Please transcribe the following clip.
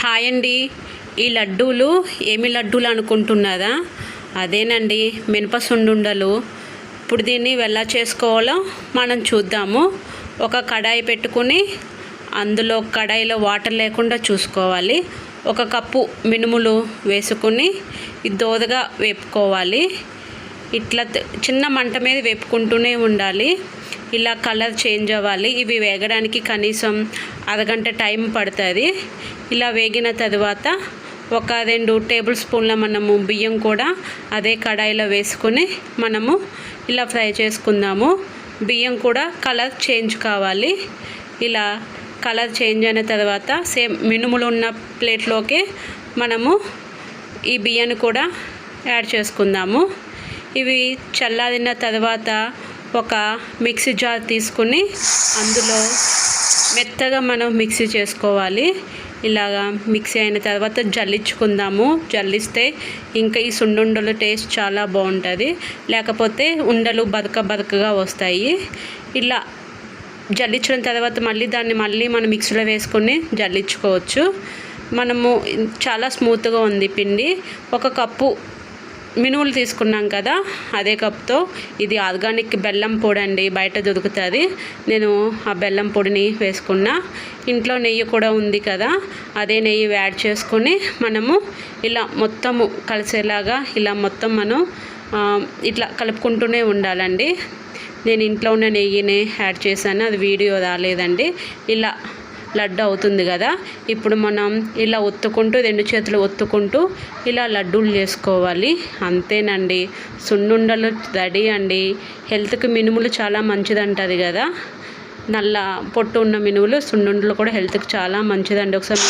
Hi అండి. ఈ లడ్డూలు ఏమి లడ్డూలు అనుకుంటున్నారా? అదేనండి మినపసుండుండలు. ఇప్పుడు దీన్ని ఎలా చేసుకోవాలో మనం చూద్దాము. ఒక కడాయి పెట్టుకుని అందులో కడాయిలో వాటర్ లేకుండా చూసుకోవాలి. ఒక కప్పు మినుములు వేసుకుని దోదగా వేపుకోవాలి. ఇట్లా చిన్న మంట మీద వేపుకుంటూనే ఉండాలి. ఇలా కలర్ చేంజ్ అవ్వాలి. ఇవి వేగడానికి కనీసం అరగంట టైం పడుతుంది. ఇలా వేగిన తర్వాత ఒక రెండు టేబుల్ స్పూన్ల మనము బియ్యం కూడా అదే కడాయిలో వేసుకొని మనము ఇలా ఫ్రై చేసుకుందాము. బియ్యం కూడా కలర్ చేంజ్ కావాలి. ఇలా కలర్ చేంజ్ అయిన తర్వాత సేమ్ మినుములు ఉన్న ప్లేట్లోకి మనము ఈ బియ్యాన్ని కూడా యాడ్ చేసుకుందాము. ఇవి చల్లారిన తర్వాత ఒక మిక్సీ జార్ తీసుకుని అందులో మెత్తగా మనం మిక్సీ చేసుకోవాలి. ఇలాగా మిక్సీ అయిన తర్వాత జల్లించుకుందాము. జల్లిస్తే ఇంకా ఈ సున్నుండలు టేస్ట్ చాలా బాగుంటుంది. లేకపోతే ఉండలు బరక బరకగా వస్తాయి. ఇలా జల్లించిన తర్వాత మళ్ళీ దాన్ని మళ్ళీ మనం మిక్సీలో వేసుకొని జల్లించుకోవచ్చు. మనము చాలా స్మూత్గా ఉంది పిండి. ఒక కప్పు మినుములు తీసుకున్నాం కదా అదే కప్తో ఇది ఆర్గానిక్ బెల్లం పొడి అండి బయట దొరుకుతుంది. నేను ఆ బెల్లం పొడిని వేసుకున్నా. ఇంట్లో నెయ్యి కూడా ఉంది కదా అదే నెయ్యి యాడ్ చేసుకొని మనము ఇలా మొత్తము కలిసేలాగా ఇలా మొత్తం మనం ఇట్లా కలుపుకుంటూనే ఉండాలండి. నేను ఇంట్లో ఉన్న నెయ్యిని యాడ్ చేశాను అది వీడియో రాలేదండి. ఇలా లడ్డు అవుతుంది కదా. ఇప్పుడు మనం ఇలా ఒత్తుకుంటూ రెండు చేతులు ఒత్తుకుంటూ ఇలా లడ్డూలు చేసుకోవాలి. అంతేనండి. సున్నుండలు రెడీ అండి. హెల్త్కి మినుములు చాలా మంచిది కదా. నల్ల పొట్టు ఉన్న మినుములు సున్నుండలు కూడా హెల్త్కి చాలా మంచిదండి. ఒకసారి